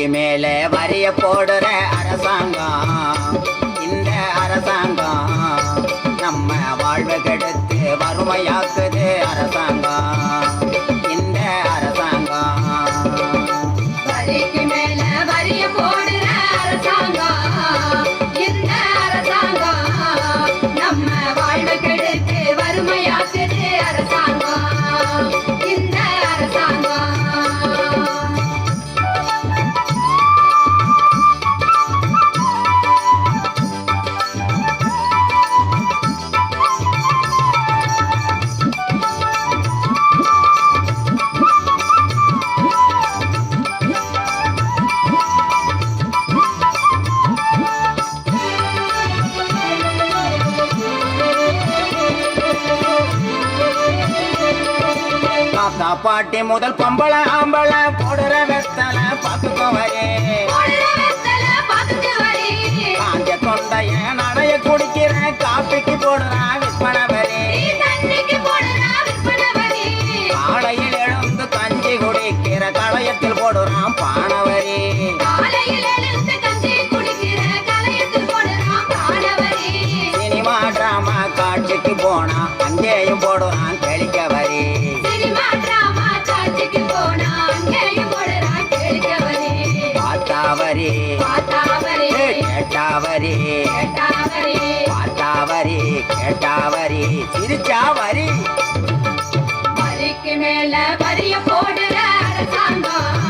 தலைக்கு மேலே வரிய போடுற அரசாங்கம். இந்த அரசாங்கம் நம்ம வாழ்வு கெடுத்து வறுமையாக்கு தாத்தா பாட்டி முதல் பம்பள ஆம்பள போடுற வெத்தல பாத்துக்கோவையே காஞ்ச தொண்டைய நடைய குடிக்கிற காப்பிக்கு போடுறா விற்பனவரே. காலையில் எழுந்து கஞ்சி குடிக்கிற களையத்தில் போடுறான் பானவரே. சினிமா டிராமா காட்சிக்கு போனா அங்கேயும் போடுறான் கேட்டாவரி பார்த்தாவரி கேட்டாவரி சிரிச்சாவரி வரிக்கு மேல வரிய போடுற அரசாங்கம்.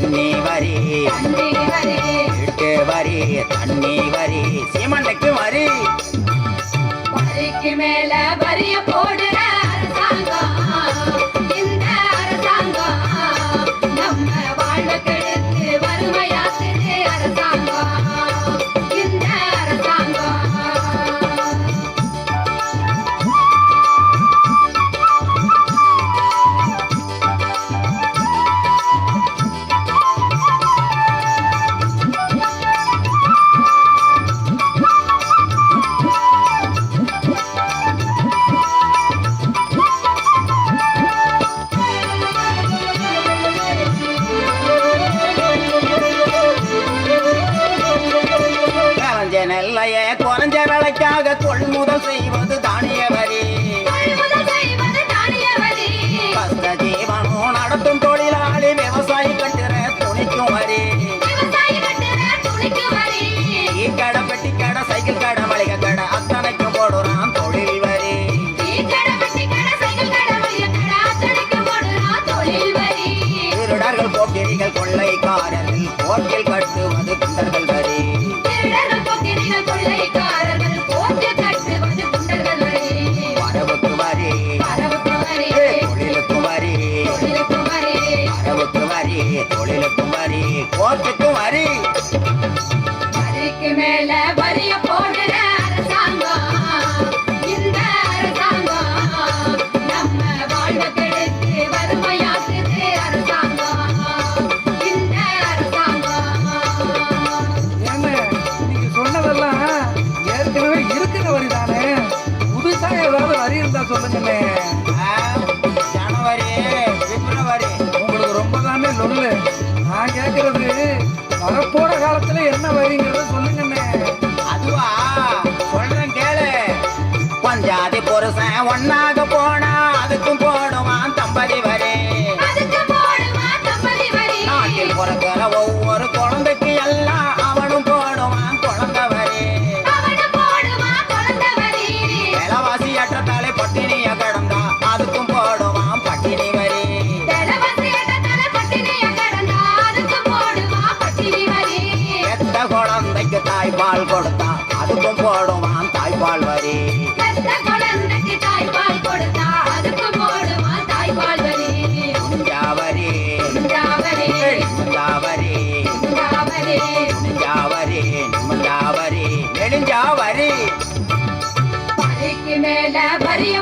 தண்ணி வரி. வீட்டு வரி தண்ணி வரி. சீமண்டைக்கு வரி. வரிக்கு மேலே 这一 தொழிலுக்கும் வரி கோர்ட்டுக்கும் வரி. வரிக்கு மேல வரிய போடுற வரப்போற காலத்துல என்ன வரிங்கிறத சொல்லுங்கண்ணே. அதுவா? சொல்றேன் கேளு. பஞ்சாதி புருஷன் ஒன்னாக தாய்ப்பால் கொடுத்தா அதுக்கும் போடுவான் தாய்ப்பால் வரி குழந்தைக்கு தாய்ப்பால் கொடுத்தா அதுக்கு போடுவான் தாய்ப்பால் வரி ஜாவரி ஜாவரி ஜாவரி ஜாவரி ஜாவரி ஜாவரி நெடுஞ்சாவரி. வரிக்கு மேல வரிய